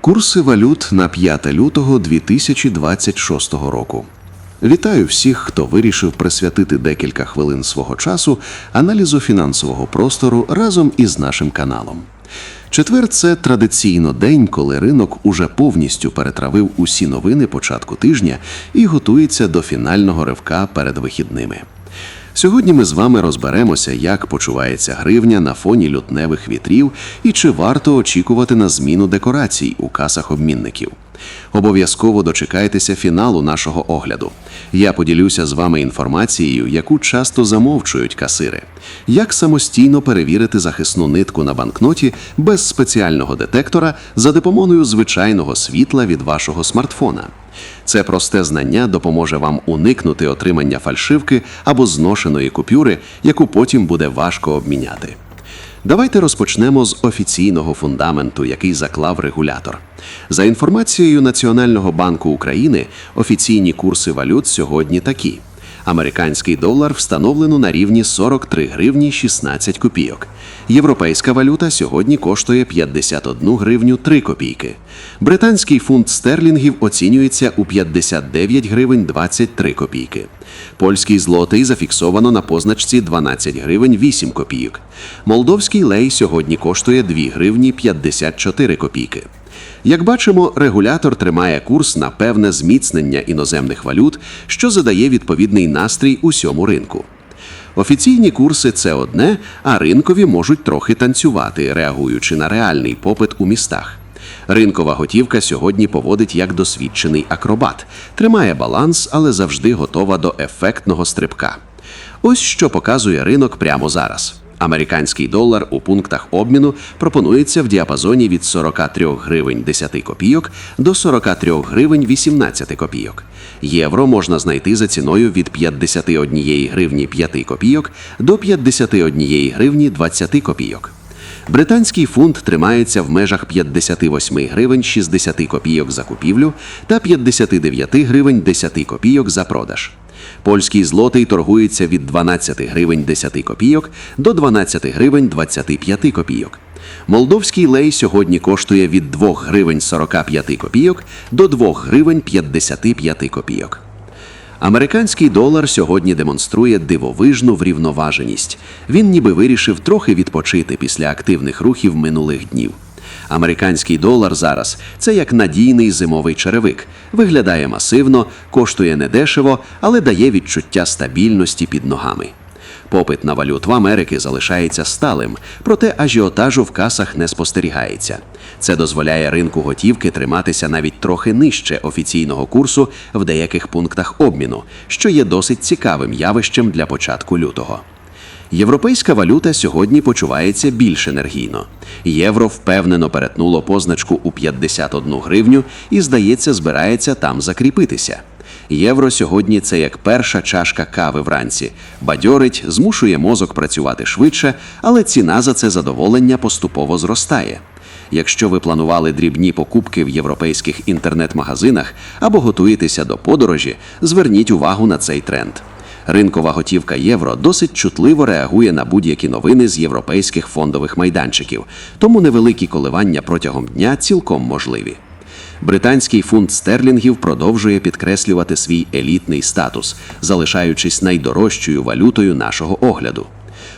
Курси валют на 5 лютого 2026 року. Вітаю всіх, хто вирішив присвятити декілька хвилин свого часу аналізу фінансового простору разом із нашим каналом. Четвер це традиційно день, коли ринок уже повністю перетравив усі новини початку тижня і готується до фінального ривка перед вихідними. Сьогодні ми з вами розберемося, як почувається гривня на фоні лютневих вітрів і чи варто очікувати на зміну декорацій у касах обмінників. Обов'язково дочекайтеся фіналу нашого огляду. Я поділюся з вами інформацією, яку часто замовчують касири. Як самостійно перевірити захисну нитку на банкноті без спеціального детектора за допомогою звичайного світла від вашого смартфона. Це просте знання допоможе вам уникнути отримання фальшивки або зношеної купюри, яку потім буде важко обміняти. Давайте розпочнемо з офіційного фундаменту, який заклав регулятор. За інформацією Національного банку України, офіційні курси валют сьогодні такі: американський долар встановлено на рівні 43 гривні 16 копійок. Європейська валюта сьогодні коштує 51 гривню 3 копійки. Британський фунт стерлінгів оцінюється у 59 гривень 23 копійки. Польський злотий зафіксовано на позначці 12 гривень 8 копійок. Молдовський лей сьогодні коштує 2 гривні 54 копійки. Як бачимо, регулятор тримає курс на певне зміцнення іноземних валют, що задає відповідний настрій усьому ринку. Офіційні курси це одне, а ринкові можуть трохи танцювати, реагуючи на реальний попит у містах. Ринкова готівка сьогодні поводить як досвідчений акробат, тримає баланс, але завжди готова до ефектного стрибка. Ось що показує ринок прямо зараз. Американський долар у пунктах обміну пропонується в діапазоні від 43 гривень 10 копійок до 43 гривень 18 копійок. Євро можна знайти за ціною від 51 гривні 5 копійок до 51 гривні 20 копійок. Британський фунт тримається в межах 58 гривень 60 копійок за купівлю та 59 гривень 10 копійок за продаж. Польський злотий торгується від 12 гривень 10 копійок до 12 гривень 25 копійок. Молдовський лей сьогодні коштує від 2 гривень 45 копійок до 2 гривень 55 копійок. Американський долар сьогодні демонструє дивовижну врівноваженість. Він ніби вирішив трохи відпочити після активних рухів минулих днів. Американський долар зараз це як надійний зимовий черевик. Виглядає масивно, коштує недешево, але дає відчуття стабільності під ногами. Попит на валюту Америки залишається сталим, проте ажіотажу в касах не спостерігається. Це дозволяє ринку готівки триматися навіть трохи нижче офіційного курсу в деяких пунктах обміну, що є досить цікавим явищем для початку лютого. Європейська валюта сьогодні почувається більш енергійно. Євро впевнено перетнуло позначку у 51 гривню і, здається, збирається там закріпитися. Євро сьогодні це як перша чашка кави вранці. Бадьорить, змушує мозок працювати швидше, але ціна за це задоволення поступово зростає. Якщо ви планували дрібні покупки в європейських інтернет-магазинах або готуєтеся до подорожі, зверніть увагу на цей тренд. Ринкова готівка євро досить чутливо реагує на будь-які новини з європейських фондових майданчиків, тому невеликі коливання протягом дня цілком можливі. Британський фунт стерлінгів продовжує підкреслювати свій елітний статус, залишаючись найдорожчою валютою нашого огляду.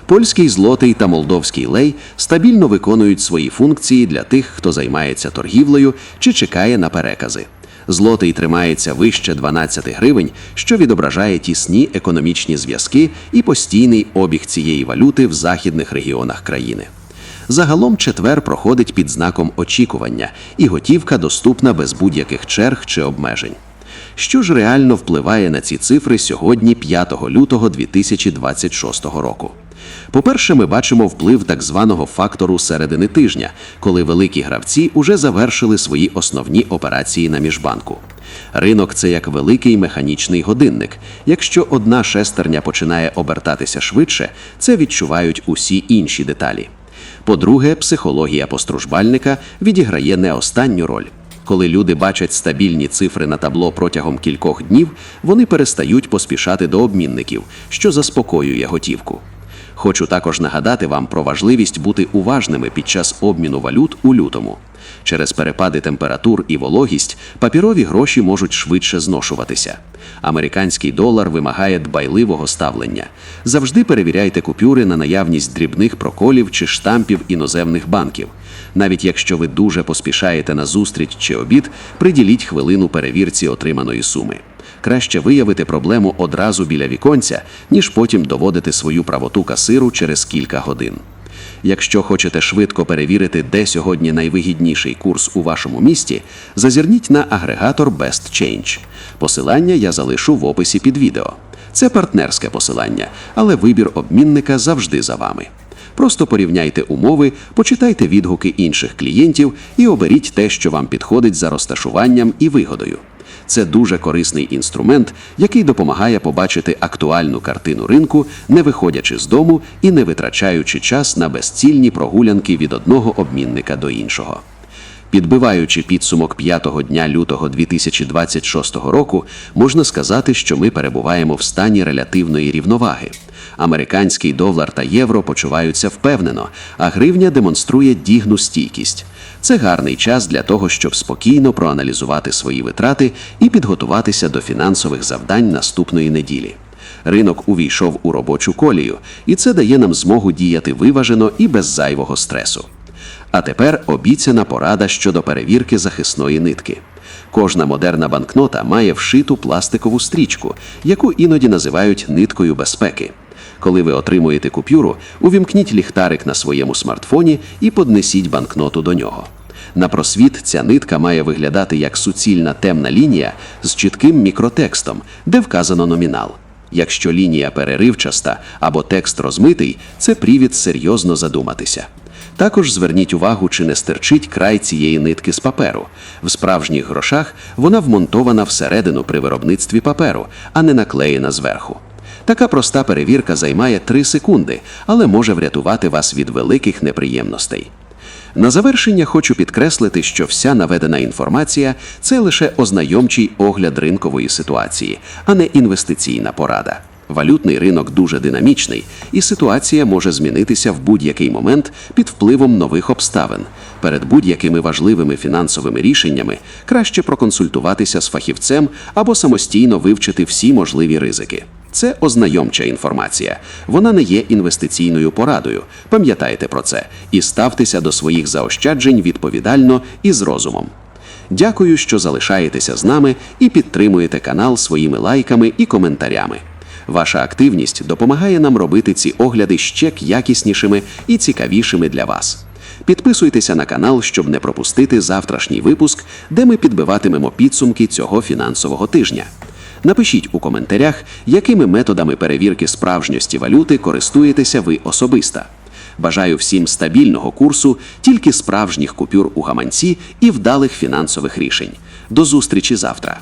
Польський злотий та молдовський лей стабільно виконують свої функції для тих, хто займається торгівлею чи чекає на перекази. Злотий тримається вище 12 гривень, що відображає тісні економічні зв'язки і постійний обіг цієї валюти в західних регіонах країни. Загалом четвер проходить під знаком очікування, і готівка доступна без будь-яких черг чи обмежень. Що ж реально впливає на ці цифри сьогодні, 5 лютого 2026 року? По-перше, ми бачимо вплив так званого фактору середини тижня, коли великі гравці уже завершили свої основні операції на міжбанку. Ринок це як великий механічний годинник. Якщо одна шестерня починає обертатися швидше, це відчувають усі інші деталі. По-друге, психологія постружбальника відіграє не останню роль. Коли люди бачать стабільні цифри на табло протягом кількох днів, вони перестають поспішати до обмінників, що заспокоює готівку. Хочу також нагадати вам про важливість бути уважними під час обміну валют у лютому. Через перепади температур і вологість папірові гроші можуть швидше зношуватися. Американський долар вимагає дбайливого ставлення. Завжди перевіряйте купюри на наявність дрібних проколів чи штампів іноземних банків. Навіть якщо ви дуже поспішаєте на зустріч чи обід, приділіть хвилину перевірці отриманої суми. Краще виявити проблему одразу біля віконця, ніж потім доводити свою правоту касиру через кілька годин. Якщо хочете швидко перевірити, де сьогодні найвигідніший курс у вашому місті, зазирніть на агрегатор Best Change. Посилання я залишу в описі під відео. Це партнерське посилання, але вибір обмінника завжди за вами. Просто порівняйте умови, почитайте відгуки інших клієнтів і оберіть те, що вам підходить за розташуванням і вигодою. Це дуже корисний інструмент, який допомагає побачити актуальну картину ринку, не виходячи з дому і не витрачаючи час на безцільні прогулянки від одного обмінника до іншого. Підбиваючи підсумок п'ятого дня лютого 2026 року, можна сказати, що ми перебуваємо в стані релятивної рівноваги. Американський долар та євро почуваються впевнено, а гривня демонструє дігну стійкість. Це гарний час для того, щоб спокійно проаналізувати свої витрати і підготуватися до фінансових завдань наступної неділі. Ринок увійшов у робочу колію, і це дає нам змогу діяти виважено і без зайвого стресу. А тепер обіцяна порада щодо перевірки захисної нитки. Кожна модерна банкнота має вшиту пластикову стрічку, яку іноді називають ниткою безпеки. Коли ви отримуєте купюру, увімкніть ліхтарик на своєму смартфоні і поднесіть банкноту до нього. На просвіт ця нитка має виглядати як суцільна темна лінія з чітким мікротекстом, де вказано номінал. Якщо лінія переривчаста або текст розмитий, це привід серйозно задуматися. Також зверніть увагу, чи не стирчить край цієї нитки з паперу. В справжніх грошах вона вмонтована всередину при виробництві паперу, а не наклеєна зверху. Така проста перевірка займає 3 секунди, але може врятувати вас від великих неприємностей. На завершення хочу підкреслити, що вся наведена інформація це лише ознайомчий огляд ринкової ситуації, а не інвестиційна порада. Валютний ринок дуже динамічний, і ситуація може змінитися в будь-який момент під впливом нових обставин. Перед будь-якими важливими фінансовими рішеннями краще проконсультуватися з фахівцем або самостійно вивчити всі можливі ризики. Це ознайомча інформація. Вона не є інвестиційною порадою. Пам'ятайте про це і ставтеся до своїх заощаджень відповідально і з розумом. Дякую, що залишаєтеся з нами і підтримуєте канал своїми лайками і коментарями. Ваша активність допомагає нам робити ці огляди ще якіснішими і цікавішими для вас. Підписуйтеся на канал, щоб не пропустити завтрашній випуск, де ми підбиватимемо підсумки цього фінансового тижня. Напишіть у коментарях, якими методами перевірки справжньості валюти користуєтеся ви особисто. Бажаю всім стабільного курсу, тільки справжніх купюр у гаманці і вдалих фінансових рішень. До зустрічі завтра!